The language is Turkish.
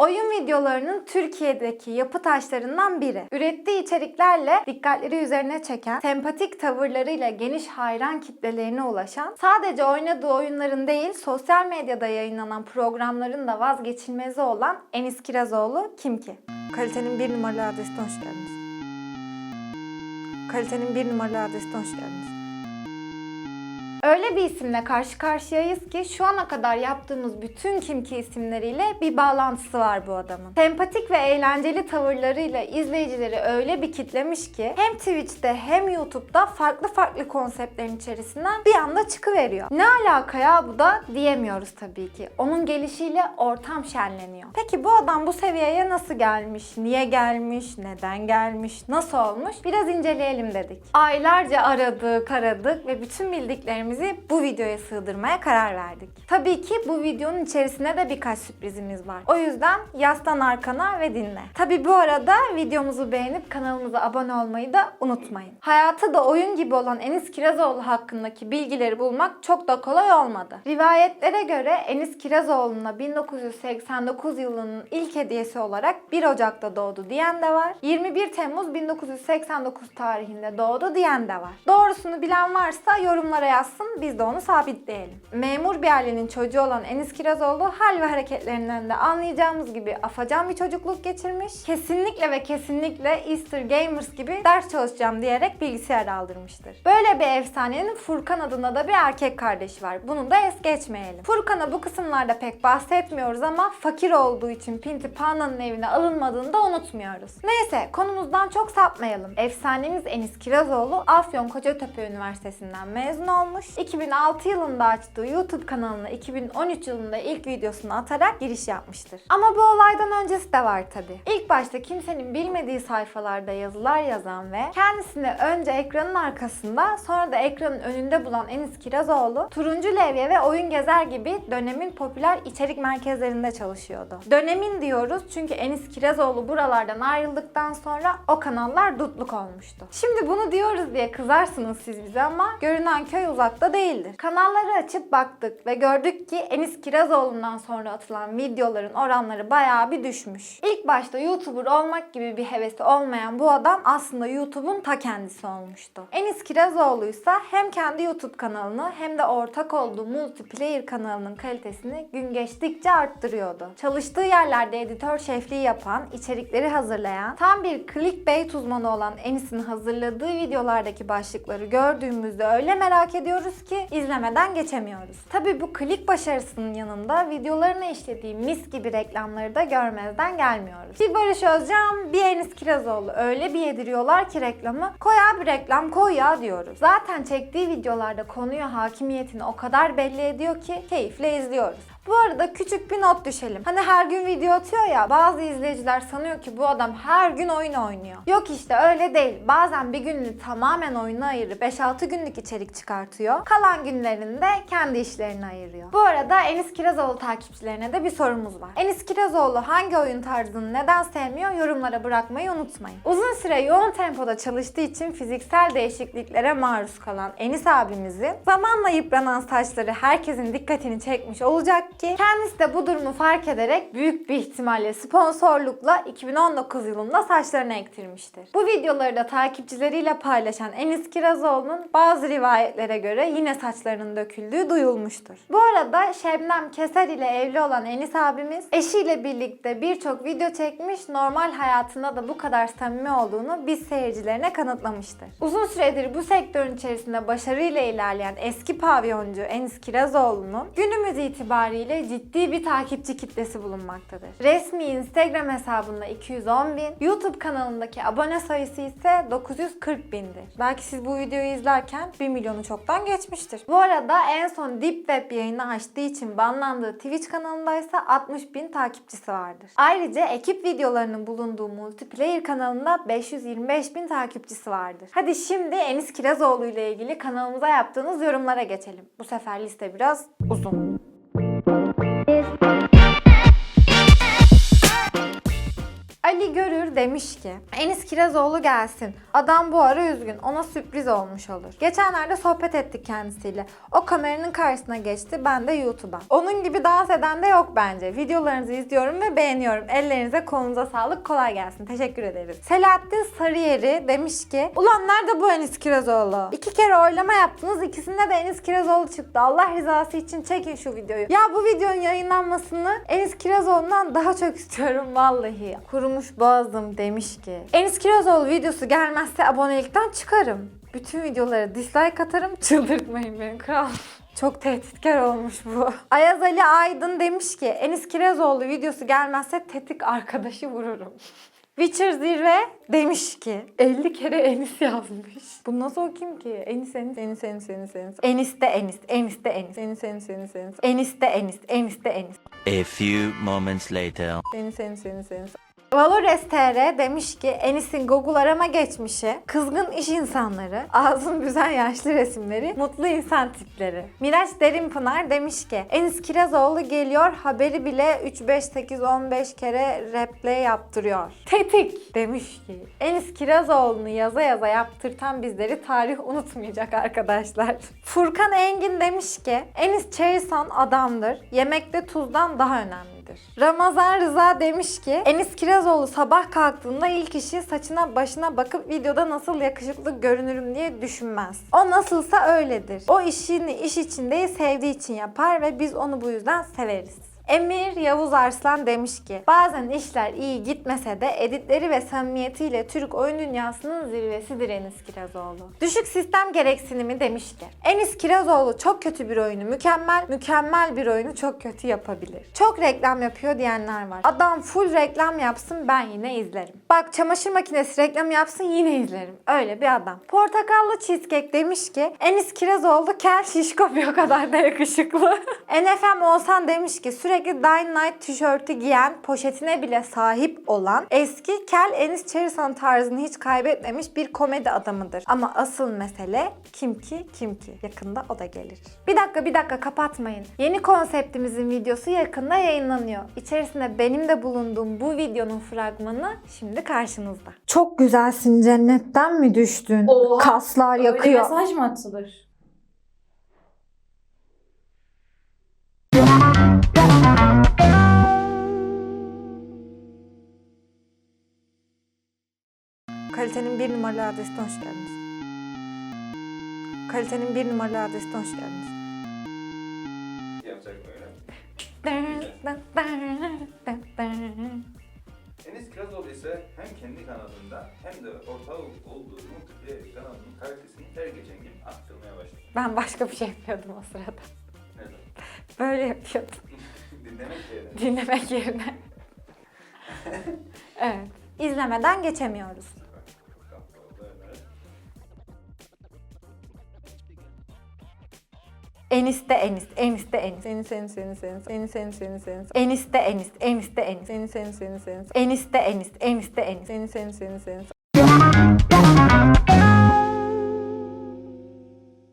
Oyun videolarının Türkiye'deki yapı taşlarından biri. Ürettiği içeriklerle dikkatleri üzerine çeken, sempatik tavırlarıyla geniş hayran kitlelerine ulaşan, sadece oynadığı oyunların değil sosyal medyada yayınlanan programların da vazgeçilmezi olan Enis Kirazoğlu kim ki? Kalitenin bir numaralı adresine hoş geldiniz. Kalitenin bir numaralı adresine hoş geldiniz. Öyle bir isimle karşı karşıyayız ki şu ana kadar yaptığımız bütün Kimki isimleriyle bir bağlantısı var bu adamın. Sempatik ve eğlenceli tavırlarıyla izleyicileri öyle bir kitlemiş ki hem Twitch'te hem YouTube'da farklı farklı konseptlerin içerisinden bir anda çıkıveriyor. Ne alaka ya bu da diyemiyoruz tabii ki. Onun gelişiyle ortam şenleniyor. Peki bu adam bu seviyeye nasıl gelmiş? Niye gelmiş? Neden gelmiş? Nasıl olmuş? Biraz inceleyelim dedik. Aylarca aradık, aradık ve bütün bildiklerimizi bu videoya sığdırmaya karar verdik. Tabii ki bu videonun içerisinde de birkaç sürprizimiz var. O yüzden yaslan arkana ve dinle. Tabii bu arada videomuzu beğenip kanalımıza abone olmayı da unutmayın. Hayatı da oyun gibi olan Enis Kirazoğlu hakkındaki bilgileri bulmak çok da kolay olmadı. Rivayetlere göre Enis Kirazoğlu'na 1989 yılının ilk hediyesi olarak 1 Ocak'ta doğdu diyen de var. 21 Temmuz 1989 tarihinde doğdu diyen de var. Doğrusunu bilen varsa yorumlara yazsın biz de onu sabitleyelim. Memur bir ailenin çocuğu olan Enis Kirazoğlu hal ve hareketlerinden de anlayacağımız gibi afacan bir çocukluk geçirmiş. Kesinlikle ve kesinlikle Easter Gamers gibi ders çalışacağım diyerek bilgisayar aldırmıştır. Böyle bir efsanenin Furkan adında da bir erkek kardeşi var. Bunu da es geçmeyelim. Furkan'a bu kısımlarda pek bahsetmiyoruz ama fakir olduğu için Pinti Panda'nın evine alınmadığını da unutmuyoruz. Neyse konumuzdan çok sapmayalım. Efsanemiz Enis Kirazoğlu Afyon Kocatepe Üniversitesi'nden mezun olmuş. 2006 yılında açtığı YouTube kanalına 2013 yılında ilk videosunu atarak giriş yapmıştır. Ama bu olaydan öncesi de var tabi. İlk başta kimsenin bilmediği sayfalarda yazılar yazan ve kendisini önce ekranın arkasında sonra da ekranın önünde bulan Enis Kirazoğlu Turuncu Levye ve Oyun Gezer gibi dönemin popüler içerik merkezlerinde çalışıyordu. Dönemin diyoruz çünkü Enis Kirazoğlu buralardan ayrıldıktan sonra o kanallar dutluk olmuştu. Şimdi bunu diyoruz diye kızarsınız siz bize ama görünen köy uzakta değildir. Kanalları açıp baktık ve gördük ki Enis Kirazoğlu'ndan sonra atılan videoların oranları bayağı bir düşmüş. İlk başta YouTuber olmak gibi bir hevesi olmayan bu adam aslında YouTube'un ta kendisi olmuştu. Enis Kirazoğlu ise hem kendi YouTube kanalını hem de ortak olduğu multiplayer kanalının kalitesini gün geçtikçe arttırıyordu. Çalıştığı yerlerde editör şefliği yapan, içerikleri hazırlayan, tam bir clickbait uzmanı olan Enis'in hazırladığı videolardaki başlıkları gördüğümüzde öyle merak ediyoruz ki izlemeden geçemiyoruz. Tabi bu klik başarısının yanında videolarına işlediği mis gibi reklamları da görmezden gelmiyoruz. Bir Barış Özcan, bir Enis Kirazoğlu öyle bir yediriyorlar ki reklamı koy abi reklam koy ya diyoruz. Zaten çektiği videolarda konuya hakimiyetini o kadar belli ediyor ki keyifle izliyoruz. Bu arada küçük bir not düşelim. Hani her gün video atıyor ya bazı izleyiciler sanıyor ki bu adam her gün oyun oynuyor. Yok işte öyle değil. Bazen bir gününü tamamen oyuna ayırıp 5-6 günlük içerik çıkartıyor. Kalan günlerinde kendi işlerine ayırıyor. Bu arada Enis Kirazoğlu takipçilerine de bir sorumuz var. Enis Kirazoğlu hangi oyun tarzını neden sevmiyor yorumlara bırakmayı unutmayın. Uzun süre yoğun tempoda çalıştığı için fiziksel değişikliklere maruz kalan Enis abimizin zamanla yıpranan saçları herkesin dikkatini çekmiş olacak ki kendisi de bu durumu fark ederek büyük bir ihtimalle sponsorlukla 2019 yılında saçlarını ektirmiştir. Bu videoları da takipçileriyle paylaşan Enis Kirazoğlu'nun bazı rivayetlere göre yine saçlarının döküldüğü duyulmuştur. Bu arada Şebnem Keser ile evli olan Enis abimiz eşiyle birlikte birçok video çekmiş normal hayatında da bu kadar samimi olduğunu biz seyircilerine kanıtlamıştır. Uzun süredir bu sektörün içerisinde başarıyla ilerleyen eski pavyoncu Enis Kirazoğlu'nun günümüz itibariyle ciddi bir takipçi kitlesi bulunmaktadır. Resmi Instagram hesabında 210 bin, YouTube kanalındaki abone sayısı ise 940 bindir. Belki siz bu videoyu izlerken 1 milyonu çoktan geçmiştir. Bu arada en son Deep Web yayını açtığı için banlandığı Twitch kanalında ise 60 bin takipçisi vardır. Ayrıca ekip videolarının bulunduğu multiplayer kanalında 525 bin takipçisi vardır. Hadi şimdi Enis Kirazoğlu ile ilgili kanalımıza yaptığınız yorumlara geçelim. Bu sefer liste biraz uzun. Demiş ki Enis Kirazoğlu gelsin. Adam bu ara üzgün. Ona sürpriz olmuş olur. Geçenlerde sohbet ettik kendisiyle. O kameranın karşısına geçti. Ben de YouTube'a. Onun gibi dans eden de yok bence. Videolarınızı izliyorum ve beğeniyorum. Ellerinize kolunuza sağlık. Kolay gelsin. Teşekkür ederiz. Selahattin Sarıyeri demiş ki Ulan nerede bu Enis Kirazoğlu? İki kere oylama yaptınız. İkisinde de Enis Kirazoğlu çıktı. Allah rızası için çekin şu videoyu. Ya bu videonun yayınlanmasını Enis Kirazoğlu'ndan daha çok istiyorum vallahi. Kurumuş boğazım demiş ki Enis Kirazoğlu videosu gelmezse abonelikten çıkarım. Bütün videolara dislike atarım. Çıldırtmayın beni kral. Çok tehditkar olmuş bu. Ayaz Ali Aydın demiş ki Enis Kirazoğlu videosu gelmezse tetik arkadaşı vururum. Witcher Zirve demiş ki 50 kere Enis yazmış. Bunu nasıl okuyayım ki? Enis, Enis, Enis, Enis, Enis, Enis. Enis de Enis, Enis de Enis, Enis, Enis, Enis, Enis. Enis de Enis, Enis de Enis. A few moments later. Enis, Enis, Enis, Enis. Valores TR demiş ki Enis'in Google arama geçmişi, kızgın iş insanları, ağzın büzen yaşlı resimleri, mutlu insan tipleri. Miraç Derinpınar demiş ki Enis Kirazoğlu geliyor haberi bile 3, 5, 8, 15 kere replay yaptırıyor. Tetik demiş ki Enis Kirazoğlu'nu yaza yaza yaptırtan bizleri tarih unutmayacak arkadaşlar. Furkan Engin demiş ki Enis Çeyisan adamdır. Yemekte tuzdan daha önemlidir. Ramazan Rıza demiş ki Enis Kirazoğlu sabah kalktığında ilk işi saçına başına bakıp videoda nasıl yakışıklı görünürüm diye düşünmez. O nasılsa öyledir. O işini iş için değil sevdiği için yapar ve biz onu bu yüzden severiz. Emir Yavuz Arslan demiş ki bazen işler iyi gitmese de editleri ve samimiyetiyle Türk oyun dünyasının zirvesidir Enis Kirazoğlu. Düşük sistem gereksinimi demiş ki Enis Kirazoğlu çok kötü bir oyunu mükemmel, mükemmel bir oyunu çok kötü yapabilir. Çok reklam yapıyor diyenler var. Adam full reklam yapsın ben yine izlerim. Bak çamaşır makinesi reklam yapsın yine izlerim. Öyle bir adam. Portakallı cheesecake demiş ki Enis Kirazoğlu kel şişko bir o kadar da yakışıklı. NFM Oğuzhan demiş ki sürekli Dynamite tişörtü giyen, poşetine bile sahip olan eski kel Enis Çerisan tarzını hiç kaybetmemiş bir komedi adamıdır. Ama asıl mesele kim ki kim ki. Yakında o da gelir. Bir dakika bir dakika kapatmayın. Yeni konseptimizin videosu yakında yayınlanıyor. İçerisinde benim de bulunduğum bu videonun fragmanı şimdi karşınızda. Çok güzelsin cennetten mi düştün? Oha, Kaslar Öyle yakıyor. mesaj mı atılır? Kalitenin bir numaralı adresine hoş geldiniz. Kalitenin bir numaralı adresine hoş geldiniz. yapacak böyle. Enis Kirazoğlu ise hem kendi kanalında hem de ortağı olduğu multiplayer kanalının kalitesini her geçen gün arttırmaya başladı. Ben başka bir şey yapıyordum o sırada. Neden? Böyle yapıyordum. Dinlemek yerine. Dinlemek yerine. evet. İzlemeden geçemiyoruz. Enis de Enis, Enis de Enis. Enis, Enis, Enis, Enis. Enis, Enis, Enis, Enis. Enis de Enis, Enis de Enis. Enis, Enis, Enis, Enis. Enis de Enis, Enis de Enis. Enis, Enis, Enis, Enis.